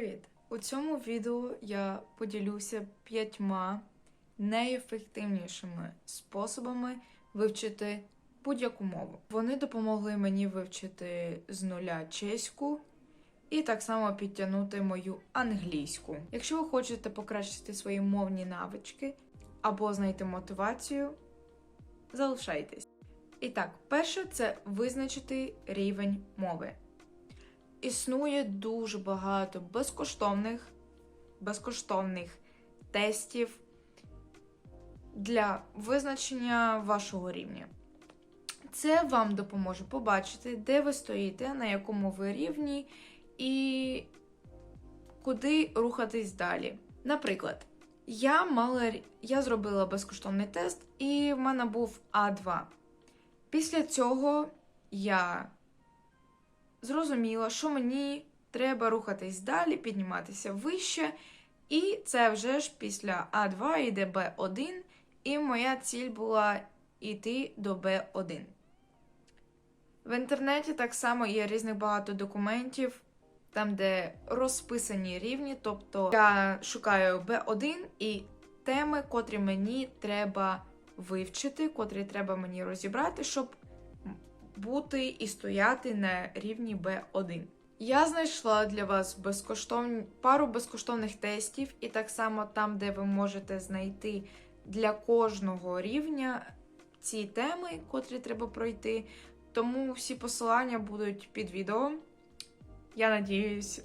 Привіт! У цьому відео я поділюся п'ятьма найефективнішими способами вивчити будь-яку мову. Вони допомогли мені вивчити з нуля чеську і так само підтягнути мою англійську. Якщо ви хочете покращити свої мовні навички або знайти мотивацію, залишайтесь. І так, перше це визначити рівень мови. Існує дуже багато безкоштовних, безкоштовних тестів для визначення вашого рівня. Це вам допоможе побачити, де ви стоїте, на якому ви рівні і куди рухатись далі. Наприклад, я мала я зробила безкоштовний тест, і в мене був А2. Після цього я зрозуміла, що мені треба рухатись далі, підніматися вище. І це вже ж після А2 йде Б1, і моя ціль була йти до Б1. В інтернеті так само є різних багато документів, там, де розписані рівні, тобто я шукаю Б1 і теми, котрі мені треба вивчити, котрі треба мені розібрати, щоб бути і стояти на рівні B1. Я знайшла для вас безкоштовні пару безкоштовних тестів, і так само там, де ви можете знайти для кожного рівня ці теми, котрі треба пройти. Тому всі посилання будуть під відео. Я надіюсь,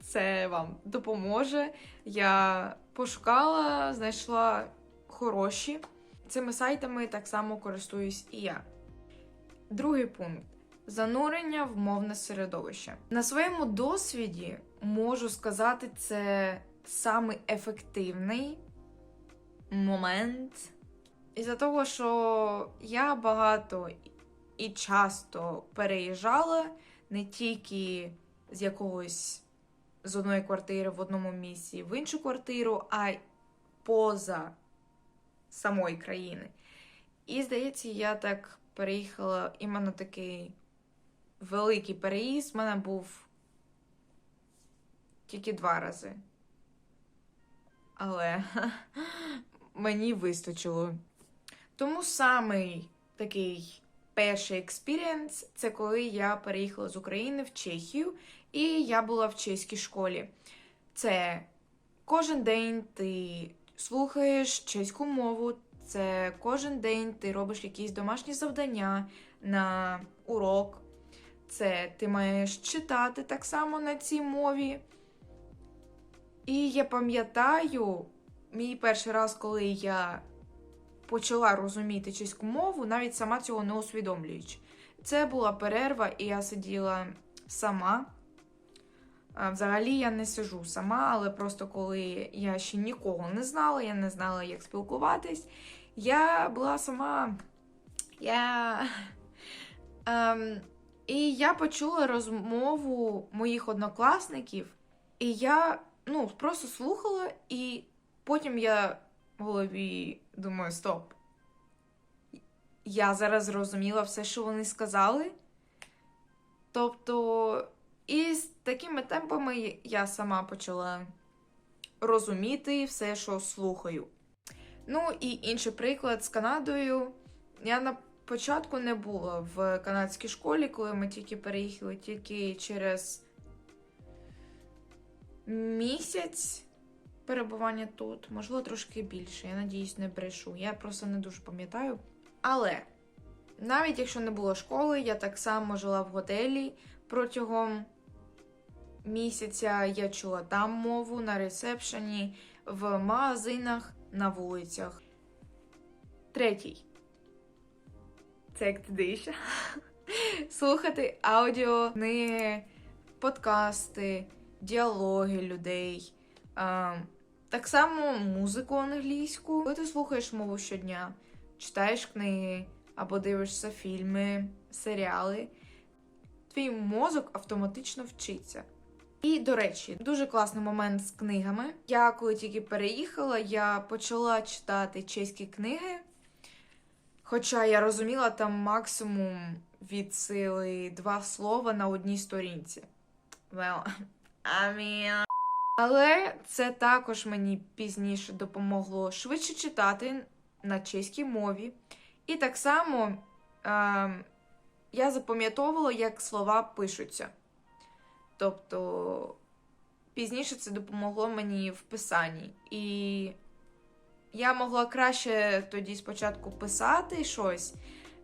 це вам допоможе. Я пошукала, знайшла хороші. Цими сайтами так само користуюсь і я. Другий пункт занурення в мовне середовище. На своєму досвіді можу сказати, це самий ефективний момент. Із-за того, що я багато і часто переїжджала не тільки з якогось з одної квартири в одному місці в іншу квартиру, а й поза самої країни. І здається, я так переїхала іменно такий великий переїзд. У мене був тільки два рази. Але мені вистачило. Тому самий такий перший експірієнс це коли я переїхала з України в Чехію, і я була в чеській школі. Це кожен день ти слухаєш чеську мову, це кожен день ти робиш якісь домашні завдання на урок. Це ти маєш читати так само на цій мові. І я пам'ятаю, мій перший раз, коли я почала розуміти чеську мову, навіть сама цього не усвідомлюючи. Це була перерва, і я сиділа сама. Взагалі я не сижу сама, але просто коли я ще нікого не знала, я не знала, як спілкуватись. Я була сама. Я. Ем, і я почула розмову моїх однокласників, і я ну, просто слухала, і потім я в голові думаю: стоп. Я зараз зрозуміла все, що вони сказали. Тобто, і з такими темпами я сама почала розуміти все, що слухаю. Ну і інший приклад з Канадою. Я на початку не була в канадській школі, коли ми тільки переїхали, тільки через місяць перебування тут, можливо, трошки більше. Я надіюсь, не брешу. Я просто не дуже пам'ятаю. Але навіть якщо не було школи, я так само жила в готелі протягом місяця. Я чула там мову на ресепшені, в магазинах, на вулицях. Третій. Це як туди ще. Слухати аудіо, книги, подкасти, діалоги людей. Так само музику англійську. Коли ти слухаєш мову щодня, читаєш книги або дивишся фільми, серіали, твій мозок автоматично вчиться. І, до речі, дуже класний момент з книгами. Я коли тільки переїхала, я почала читати чеські книги. Хоча я розуміла там максимум від сили два слова на одній сторінці. Well, I mean... Але це також мені пізніше допомогло швидше читати на чеській мові. І так само е, я запам'ятовувала, як слова пишуться. Тобто пізніше це допомогло мені в писанні. І я могла краще тоді спочатку писати щось,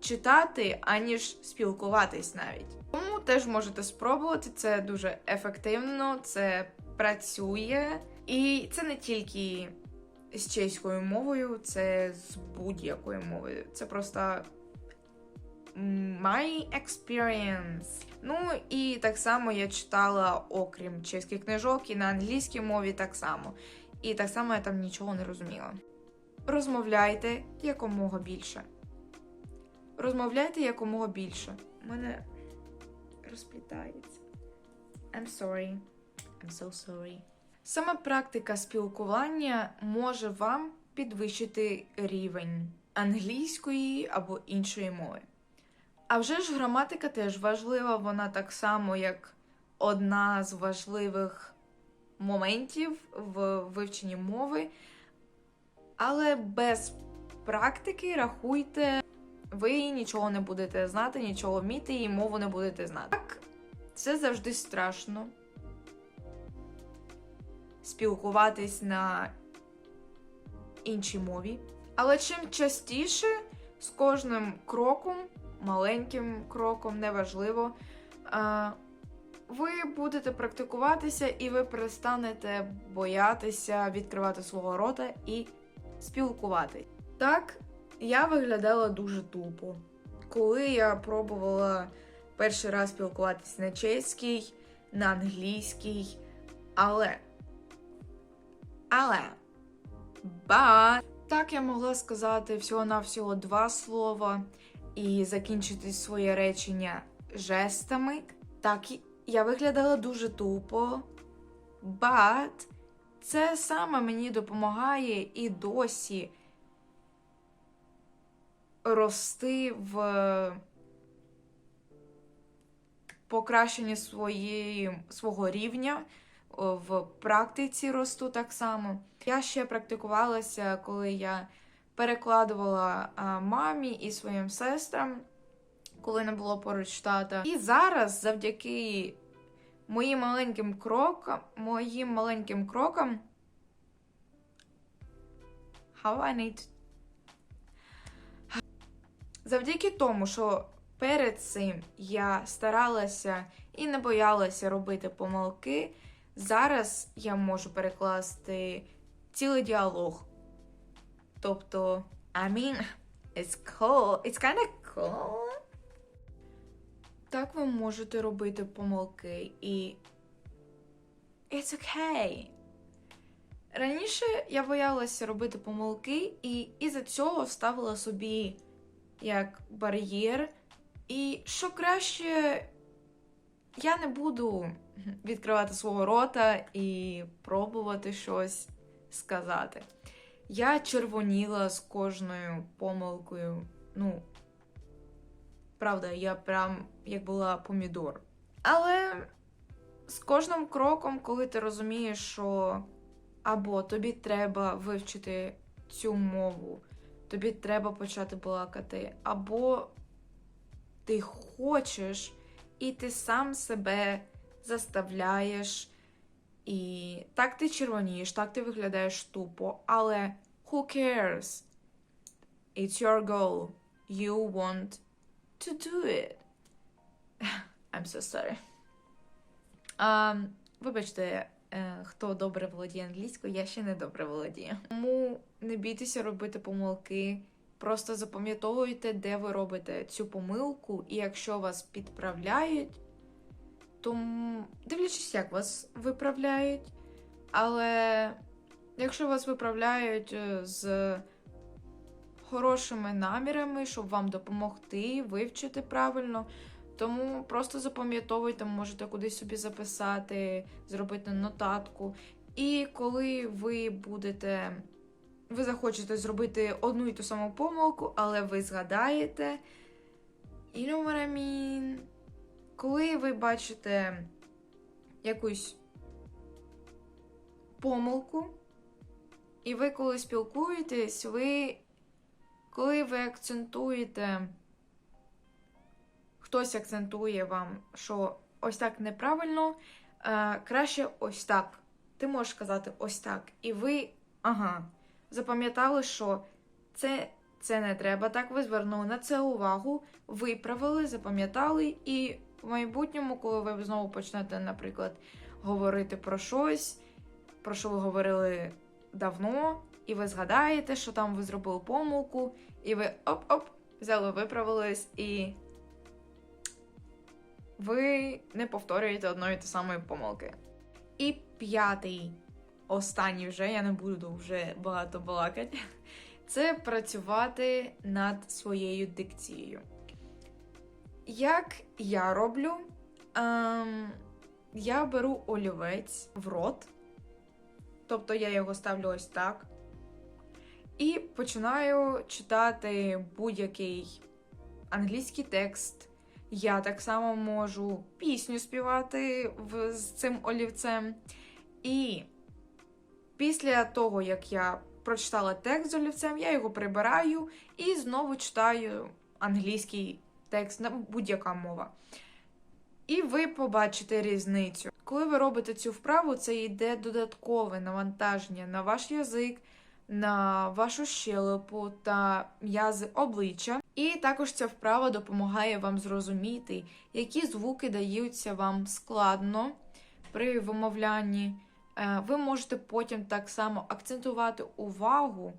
читати, аніж спілкуватись навіть. Тому теж можете спробувати, це дуже ефективно, це працює. І це не тільки з чеською мовою, це з будь-якою мовою. Це просто my experience. Ну і так само я читала, окрім чеських книжок, і на англійській мові так само. І так само я там нічого не розуміла. Розмовляйте якомога більше. Розмовляйте якомога більше. У мене розплітається. I'm sorry. I'm so sorry. Саме практика спілкування може вам підвищити рівень англійської або іншої мови. А вже ж граматика теж важлива, вона так само, як одна з важливих моментів в вивченні мови. Але без практики, рахуйте, ви нічого не будете знати, нічого вміти і мову не будете знати. Так, це завжди страшно. Спілкуватись на іншій мові. Але чим частіше з кожним кроком, маленьким кроком, неважливо, ви будете практикуватися і ви перестанете боятися відкривати свого рота і спілкуватись. Так, я виглядала дуже тупо. Коли я пробувала перший раз спілкуватись на чеській, на англійській, але. Але. Ба. Так я могла сказати всього-навсього два слова і закінчити своє речення жестами. Так, я виглядала дуже тупо. But це саме мені допомагає і досі рости в покращенні своєї, свого рівня, в практиці росту так само. Я ще практикувалася, коли я перекладувала мамі і своїм сестрам, коли не було поруч тата. І зараз, завдяки моїм маленьким крокам, моїм маленьким крокам. How I need Завдяки тому, що перед цим я старалася і не боялася робити помилки, зараз я можу перекласти цілий діалог. Тобто, I mean, it's cool, it's kinda cool. Так ви можете робити помилки і. It's okay. Раніше я боялася робити помилки, і із-за цього ставила собі як бар'єр. І що краще, я не буду відкривати свого рота і пробувати щось сказати. Я червоніла з кожною помилкою. Ну, правда, я прям як була помідор. Але з кожним кроком, коли ти розумієш, що або тобі треба вивчити цю мову, тобі треба почати балакати, або ти хочеш, і ти сам себе заставляєш. І так ти червонієш, так ти виглядаєш тупо, але who cares? It's your goal. You want to do it. I'm so sorry. А, вибачте, е, хто добре володіє англійською, я ще не добре володію. Тому не бійтеся робити помилки. Просто запам'ятовуйте, де ви робите цю помилку, і якщо вас підправляють, то м, дивлячись, як вас виправляють. Але якщо вас виправляють е, з хорошими намірами, щоб вам допомогти вивчити правильно, тому просто запам'ятовуйте, можете кудись собі записати, зробити нотатку. І коли ви будете, ви захочете зробити одну і ту саму помилку, але ви згадаєте, I mean? Коли ви бачите якусь помилку, і ви, коли спілкуєтесь, ви, коли ви акцентуєте, хтось акцентує вам, що ось так неправильно, е, краще ось так. Ти можеш сказати ось так. І ви, ага, запам'ятали, що це, це не треба. Так ви звернули на це увагу, виправили, запам'ятали, і в майбутньому, коли ви знову почнете, наприклад, говорити про щось, про що ви говорили давно, і ви згадаєте, що там ви зробили помилку, і ви оп-оп, взяли, виправились, і ви не повторюєте одної та самої помилки. І п'ятий, останній вже, я не буду вже багато балакати, це працювати над своєю дикцією. Як я роблю, ем, я беру олівець в рот, тобто я його ставлю ось так, і починаю читати будь-який англійський текст. Я так само можу пісню співати з цим олівцем. І після того, як я прочитала текст з олівцем, я його прибираю і знову читаю англійський текст, на будь-яка мова. І ви побачите різницю. Коли ви робите цю вправу, це йде додаткове навантаження на ваш язик, на вашу щелепу та м'язи обличчя. І також ця вправа допомагає вам зрозуміти, які звуки даються вам складно при вимовлянні. Е, Ви можете потім так само акцентувати увагу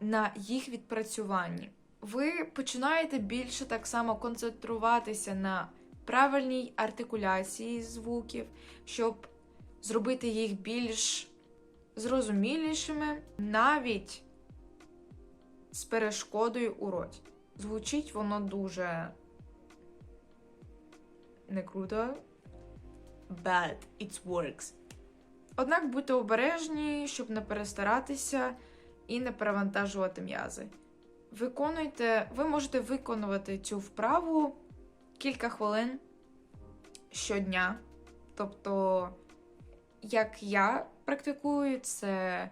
на їх відпрацюванні. Ви починаєте більше так само концентруватися на правильній артикуляції звуків, щоб зробити їх більш зрозумілішими, навіть з перешкодою у роті. Звучить воно дуже не круто. But it works. Однак будьте обережні, щоб не перестаратися і не перевантажувати м'язи. Виконуйте, ви можете виконувати цю вправу кілька хвилин щодня. Тобто, як я практикую, це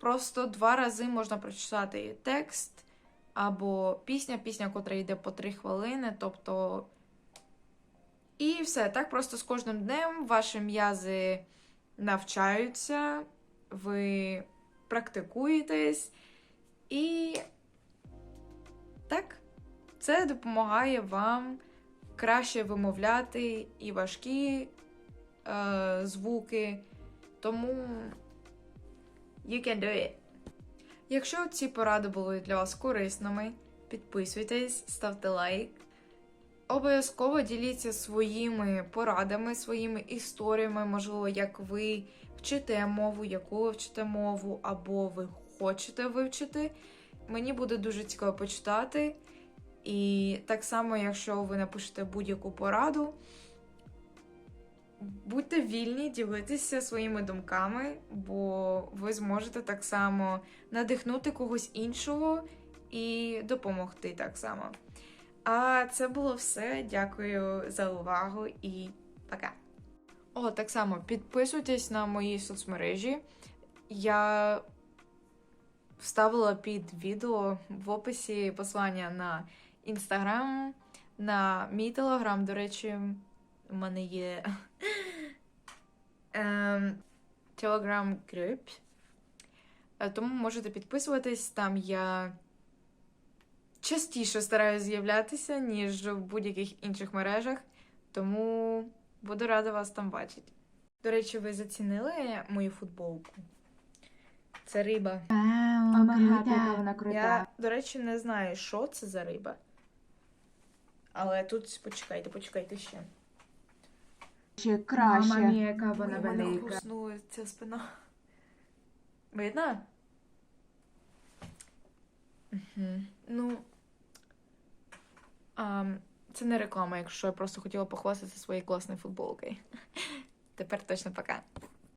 просто два рази можна прочитати текст або пісня, пісня, котра йде по три хвилини. Тобто, і все. Так просто з кожним днем ваші м'язи навчаються, ви практикуєтесь, і так, це допомагає вам краще вимовляти і важкі е, звуки. Тому you can do it. Якщо ці поради були для вас корисними, підписуйтесь, ставте лайк. Обов'язково діліться своїми порадами, своїми історіями, можливо, як ви вчите мову, яку ви вчите мову, або ви хочете вивчити. Мені буде дуже цікаво почитати. І так само, якщо ви напишете будь-яку пораду, будьте вільні ділитися своїми думками, бо ви зможете так само надихнути когось іншого і допомогти так само. А це було все. Дякую за увагу і пока. О, так само підписуйтесь на мої соцмережі. Я вставила під відео в описі посилання на інстаграм, на мій телеграм. До речі, у мене є телеграм груп. Тому можете підписуватись. Там я частіше стараюся з'являтися, ніж в будь-яких інших мережах. Тому буду рада вас там бачити. До речі, ви зацінили мою футболку? Це риба. Вау, крута. вона крута. Я, до речі, не знаю, що це за риба. Але тут почекайте, почекайте ще. Ще краще. Мама мія, яка вона Ой, мене велика. хруснула ця спина. Видно? Угу. Ну. Це не реклама, якщо я просто хотіла похвастатися своєю класною футболкою. Тепер точно пока.